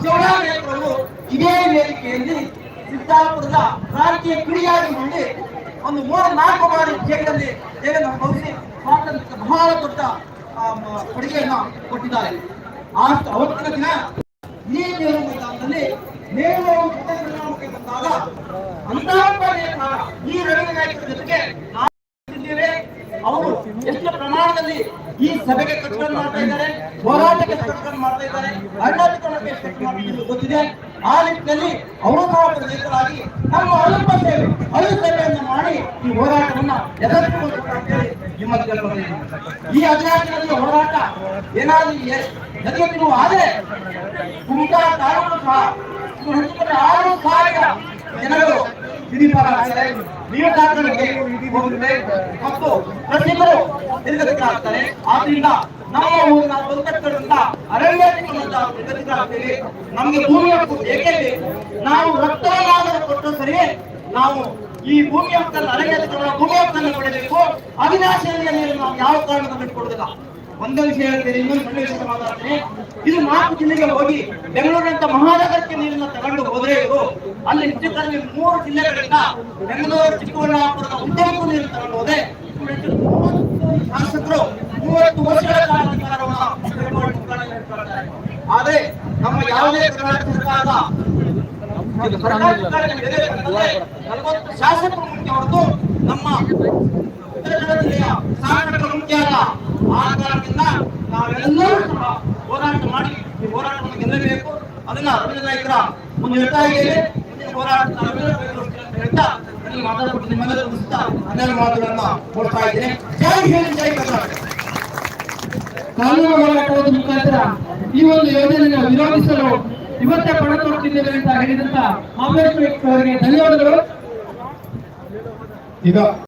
ಶಿವರಾಮೇಶ್ವರರು ಇದೇ ವೇದಿಕೆಯಲ್ಲಿ ಸಿದ್ದಾಪುರದ ಕಿಡಿಯಾಗಿ ಮಾಡಿ ಒಂದು ಮೂರು ನಾಲ್ಕು ಬಾರಿ ಜೈಲಲ್ಲಿ ಜೈಲನ್ನು ಭವಿಷ್ಯ ಸ್ವಾತಂತ್ರ್ಯಕ್ಕೆ ಬಹಳ ದೊಡ್ಡ ಕೊಡುಗೆಯನ್ನ ಕೊಟ್ಟಿದ್ದಾರೆ ಆ ಅವತ್ತಿನ ದಿನ ಈ ಮೈದಾನದಲ್ಲಿ ಬಂದಾಗ ಅಂತ ಈ ರವೀಂದ್ರ ನಾಯಕರ ಜೊತೆಗೆ. ಅವರು ಎಷ್ಟು ಪ್ರಮಾಣದಲ್ಲಿ ಈ ಸಭೆಗೆ ಕಟ್ಕೊಂಡು ಮಾಡ್ತಾ ಇದ್ದಾರೆ, ಹೋರಾಟಕ್ಕೆ ಕಟ್ಕೊಂಡು ಮಾಡ್ತಾ ಇದ್ದಾರೆ ಅಣ್ಣಾಧಿಕಾರಕ್ಕೆ ಕಟ್ಟು ಮಾಡ್ತಿದ್ದು ಗೊತ್ತಿದೆ. ಆ ನಿಟ್ಟಿನಲ್ಲಿ ಅವರು ಸಹ ಪ್ರದೇಶಗಳಾಗಿ ನಮ್ಮ ಅಲ್ಪ ಸೇವೆ ಅಳು ಸೇವೆಯನ್ನು ಮಾಡಿ ಈ ಹೋರಾಟವನ್ನ ಕೇಳ್ಕೊಳ್ತೀನಿ ಈ ಹದಿನಾಲ್ಕರಲ್ಲಿ ಹೋರಾಟ ಏನಾದ್ರೂ ಎದುರು ಆದರೆ ಕುಮಟಾ ತಾಲೂಕು ಸಹ ಆರು ಸಾವಿರ ಜನರು ಹಿಡಿಪಾರಾಗ್ತಾರೆ ನೀರು ಕಾರಣಕ್ಕೆ ಹೋಗುತ್ತೆ ಮತ್ತು ಪ್ರತಿಯೊಬ್ಬರು ನಿರ್ಗತಿಕರಾಗ್ತಾರೆ ಆದ್ರಿಂದ ನಮ್ಮ ಊರಿನ ಸಂಕಷ್ಟಗಳಿಂದ ಅರಣ್ಯೀಕರಣದ ನಿರ್ಗತಿಕರಾಗ್ತೇವೆ ನಮಗೆ ಭೂಮಿ ಹಕ್ಕು ನಾವು ರಕ್ತವನ್ನಾದರೂ ಕೊಟ್ಟು ಸರಿ. ನಾವು ಈ ಭೂಮಿ ಹಕ್ಕನ್ನು ಅರಣ್ಯೀಕರಣ ಭೂಮಿ ಹಕ್ಕನ್ನು ಕೊಡಬೇಕು ಅವಿನಾಶಿಯ ನೀರು ನಾವು ಯಾವ ಕಾರಣದ ಬಿಟ್ಕೊಡುದಿಲ್ಲ ಒಂದೇ ವಿಷಯ ಹೇಳ್ತೇನೆ ಇನ್ನೊಂದು ಸಣ್ಣ ವಿಷಯ ಮಾತಾಡ್ತೀನಿ ಇದು ನಾಲ್ಕು ಜಿಲ್ಲೆಗೆ ಹೋಗಿ ಬೆಂಗಳೂರಿನಂತ ಮಹಾನಗರಕ್ಕೆ ನೀರನ್ನ ತಗೊಂಡು ಹೋದ್ರೆ ಇದು, ಅಲ್ಲಿ ಹೆಚ್ಚು ಕಡಿಮೆ ಮೂರು ಜಿಲ್ಲೆಗಳಿಂದ ಬೆಂಗಳೂರು, ಚಿಕ್ಕಬಳ್ಳಾಪುರದ ಉದ್ಯಮಕ್ಕೂ ನೀರು ತಗೊಂಡು ಹೋದೆ ಶಾಸಕರು ಮೂವತ್ತು ವರ್ಷಗಳ ಕಾಲ. ಆದ್ರೆ ನಮ್ಮ ಯಾವುದೇ ಕರ್ನಾಟಕ ಸರ್ಕಾರದ ನಲವತ್ತು ಶಾಸಕರು ಮುಖ್ಯ ಹೊರತು ನಮ್ಮ ಉತ್ತರ ಕನ್ನಡ ಜಿಲ್ಲೆಯ ಶಾಸಕರು ಮುಖ್ಯ ಆ ಕಾರಣದಿಂದ ನಾವೆಲ್ಲರೂ ಸಹ ಹೋರಾಟ ಮಾಡಿ ಈ ಹೋರಾಟವನ್ನು ಗೆಲ್ಲಬೇಕು. ಅದನ್ನ ರವೀಂದ್ರ ನಾಯಕರ ಒಂದು ಮುಂದಿನ ಹೋರಾಟ ಹೇಳ್ತಾ ನನಗೆ ಮಾತಾಡ್ಬಿಟ್ಟು ನಿಮ್ಮೆಲ್ಲರೂ ಸುತ್ತ ಹನ್ನೆರಡು ಮಾತುಗಳನ್ನ ಕೊಡ್ತಾ ಇದ್ದೇನೆ. ಜೈ ಹಿಂದ್ ಜೈ ಕರ್ನಾಟಕ. ಕಾನೂನು ಹೋರಾಟದ ಮುಖಾಂತರ ಈ ಒಂದು ಯೋಜನೆಯನ್ನು ವಿರೋಧಿಸಲು ಇವತ್ತೇ ಪಣ ತೊಡುತ್ತಿದ್ದೇವೆ ಅಂತ ಹೇಳಿದಂತ ಕಾಂಗ್ರೆಸ್ ಅವರಿಗೆ ಧನ್ಯವಾದಗಳು. ಈಗ